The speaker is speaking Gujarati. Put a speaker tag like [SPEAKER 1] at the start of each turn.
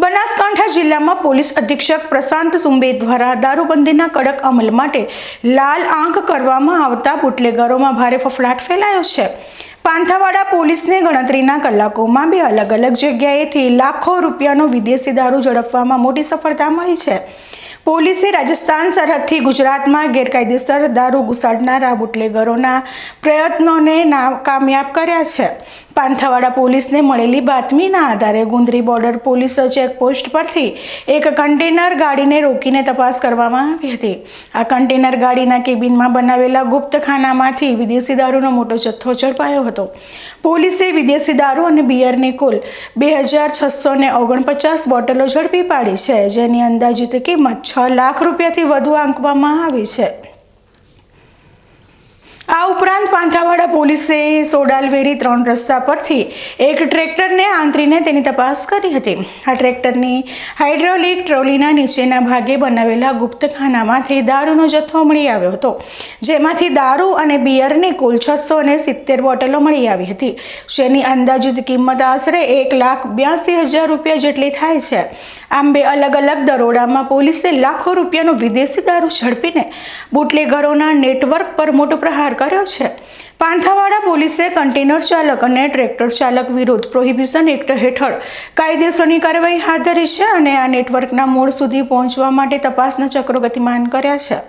[SPEAKER 1] બનાસકાંઠા જિલ્લામાં પોલીસ અધિક્ષક પ્રશાંત સુંબે દ્વારા દારૂબંધીના કડક અમલ માટે લાલ આંખ કરવામાં આવતા બુટલેગરોમાં ભારે ફફડાટ ફેલાયો છે. પાંથાવાડા પોલીસને ગણતરીના કલાકોમાં બે અલગ અલગ જગ્યાએથી લાખો રૂપિયાનો વિદેશી દારૂ ઝડપવામાં મોટી સફળતા મળી છે. પોલીસે રાજસ્થાન સરહદથી ગુજરાતમાં ગેરકાયદેસર દારૂ ઘુસાડનારા બુટલેગરોના પ્રયત્નોને નાકામયાબ કર્યા છે. પાંથાવાડા પોલીસને મળેલી બાતમીના આધારે ગુંદરી બોર્ડર પોલીસ ચેકપોસ્ટ પરથી એક કન્ટેનર ગાડીને રોકીને તપાસ કરવામાં આવી હતી. આ કન્ટેનર ગાડીના કેબિનમાં બનાવેલા ગુપ્ત ખાનામાંથી વિદેશી દારૂનો મોટો જથ્થો ઝડપાયો હતો. પોલીસે વિદેશી દારૂ અને બિયરની કુલ બે હજાર છસો ને ઓગણપચાસ બોટલો ઝડપી પાડી છે, જેની અંદાજિત કિંમત છ લાખ રૂપિયાથી વધુ આંકવામાં આવી છે. આ ઉપરાંત પાંથાવાડા પોલીસે સોડાલવેરી ત્રણ રસ્તા પરથી એક ટ્રેક્ટરને આંતરીને તેની તપાસ કરી હતી. આ ટ્રેક્ટરની હાઇડ્રોલિક ટ્રોલીના નીચેના ભાગે બનાવેલા ગુપ્તખાનામાંથી દારૂનો જથ્થો મળી આવ્યો હતો. જેમાંથી દારૂ અને બિયરની કુલ છસો અને સિત્તેર બોટલો મળી આવી હતી. જેની અંદાજિત કિંમત આશરે એક લાખ બ્યાસી હજાર રૂપિયા જેટલી થાય છે. આમ બે અલગ અલગ દરોડામાં પોલીસે લાખો રૂપિયાનો વિદેશી દારૂ ઝડપીને બુટલેગરોના નેટવર્ક પર મોટો પ્રહાર કર્યો છે. પાંથાવાડા પોલીસે કન્ટેનર ચાલક અને ટ્રેક્ટર ચાલક વિરુદ્ધ પ્રોહિબિશન એક્ટ હેઠળ કાયદેસરની કાર્યવાહી હાથ ધરી છે અને આ નેટવર્કના મૂળ સુધી પહોંચવા માટે તપાસના ચક્રો ગતિમાન કર્યા છે.